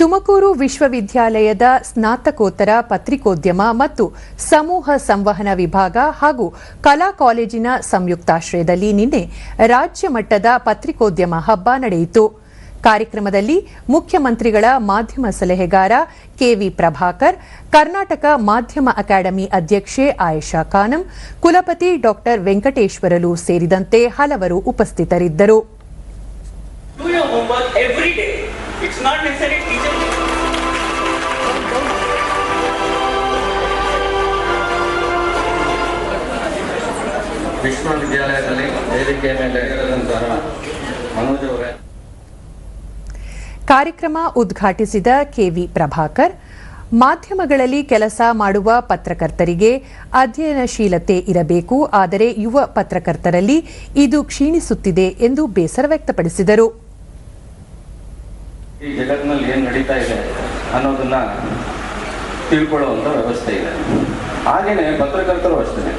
ತುಮಕೂರು ವಿಶ್ವವಿದ್ಯಾಲಯದ ಸ್ನಾತಕೋತ್ತರ ಪತ್ರಿಕೋದ್ಯಮ ಮತ್ತು ಸಮೂಹ ಸಂವಹನ ವಿಭಾಗ ಹಾಗೂ ಕಲಾ ಕಾಲೇಜಿನ ಸಂಯುಕ್ತಾಶ್ರಯದಲ್ಲಿ ನಿನ್ನೆ ರಾಜ್ಯ ಮಟ್ಟದ ಪತ್ರಿಕೋದ್ಯಮ ಹಬ್ಬ ನಡೆಯಿತು. ಕಾರ್ಯಕ್ರಮದಲ್ಲಿ ಮುಖ್ಯಮಂತ್ರಿಗಳ ಮಾಧ್ಯಮ ಸಲಹೆಗಾರ ಕೆವಿ ಪ್ರಭಾಕರ್, ಕರ್ನಾಟಕ ಮಾಧ್ಯಮ ಅಕಾಡೆಮಿ ಅಧ್ಯಕ್ಷೆ ಆಯೇಷಾ ಖಾನಂ ಕುಲಪತಿ ಡಾಕ್ಟರ್ ವೆಂಕಟೇಶ್ವರಲು ಸೇರಿದಂತೆ ಹಲವರು ಉಪಸ್ಥಿತರಿದ್ದರು. ವಿಶ್ವವಿದ್ಯಾಲಯದಲ್ಲಿ ವೇದಿಕೆ ಮೇಲೆ ಇರದಂತಹ ಮನೋಜ್ ಅವರೇ. ಕಾರ್ಯಕ್ರಮ ಉದ್ಘಾಟಿಸಿದ ಕೆವಿ ಪ್ರಭಾಕರ್ ಮಾಧ್ಯಮಗಳಲ್ಲಿ ಕೆಲಸ ಮಾಡುವ ಪತ್ರಕರ್ತರಿಗೆ ಅಧ್ಯಯನಶೀಲತೆ ಇರಬೇಕು ಆದರೆ ಯುವ ಪತ್ರಕರ್ತರಲ್ಲಿ ಇದು ಕ್ಷೀಣಿಸುತ್ತಿದೆ ಎಂದು ಬೇಸರ ವ್ಯಕ್ತಪಡಿಸಿದರು. ಈ ಜಗತ್ತಿನಲ್ಲಿ ಏನು ನಡೀತಾ ಇದೆ ಅನ್ನೋದನ್ನ ತಿಳ್ಕೊಳ್ಳುವಂಥ ವ್ಯವಸ್ಥೆ ಇದೆ. ಹಾಗೆಯೇ ಪತ್ರಕರ್ತರು ಅಷ್ಟೇ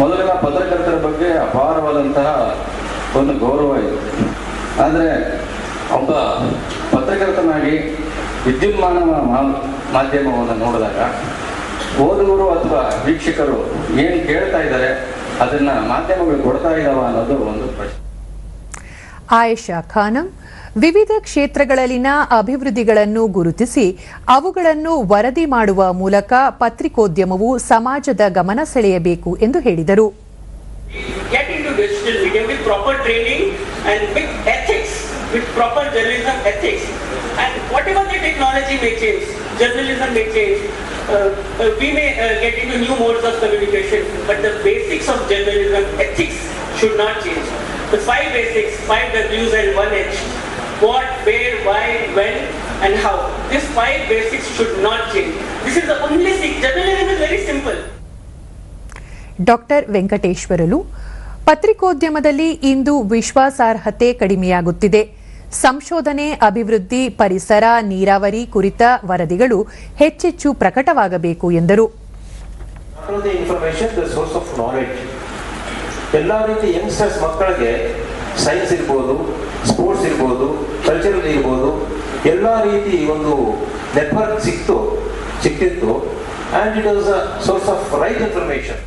ಮೊದಲೆಲ್ಲ ಪತ್ರಕರ್ತರ ಬಗ್ಗೆ ಅಪಾರವಾದಂತಹ ಒಂದು ಗೌರವ ಇದೆ. ಆದರೆ ಒಬ್ಬ ಪತ್ರಕರ್ತನಾಗಿ ವಿದ್ಯುನ್ಮಾನ ಮಾಧ್ಯಮವನ್ನು ನೋಡಿದಾಗ ಓದುವರು ಅಥವಾ ವೀಕ್ಷಕರು ಏನು ಕೇಳ್ತಾ ಇದ್ದಾರೆ, ಅದನ್ನ ಮಾಧ್ಯಮಗಳು ಕೊಡ್ತಾ ಇದ್ದಾವ ಅನ್ನೋದು ಒಂದು ಪ್ರಶ್ನೆ. ಆಯಿಷಾ ಖಾನಂ ವಿವಿಧ ಕ್ಷೇತ್ರಗಳಲ್ಲಿನ ಅಭಿವೃದ್ಧಿಗಳನ್ನು ಗುರುತಿಸಿ ಅವುಗಳನ್ನು ವರದಿ ಮಾಡುವ ಮೂಲಕ ಪತ್ರಿಕೋದ್ಯಮವು ಸಮಾಜದ ಗಮನ ಸೆಳೆಯಬೇಕು ಎಂದು ಹೇಳಿದರು. Uh, uh, uh. The five basics, five W's and one H. What, where, why, when, and how. These five basics should not change. This is the only thing. Journalism is very simple. Doctor Venkateswarlu ಪತ್ರಿಕೋದ್ಯಮದಲ್ಲಿ ಇಂದು ವಿಶ್ವಾಸಾರ್ಹತೆ ಕಡಿಮೆಯಾಗುತ್ತಿದೆ ಸಂಶೋಧನೆ ಅಭಿವೃದ್ಧಿ ಪರಿಸರ ನೀರಾವರಿ ಕುರಿತ ವರದಿಗಳು ಹೆಚ್ಚೆಚ್ಚು ಪ್ರಕಟವಾಗಬೇಕು ಎಂದರು Not only information, the source knowledge. ಎಲ್ಲ ರೀತಿ ಯಂಗ್ಸ್ಟರ್ಸ್ ಮಕ್ಕಳಿಗೆ ಸೈನ್ಸ್ ಇರ್ಬೋದು ಕಲ್ಚರಲ್ ಇರ್ಬೋದು. ಎಲ್ಲ ರೀತಿ ಒಂದು ನೆಟ್ವರ್ಕ್ ಸಿಕ್ತು, ಸಿಕ್ತಿತ್ತು. And it was a source of right information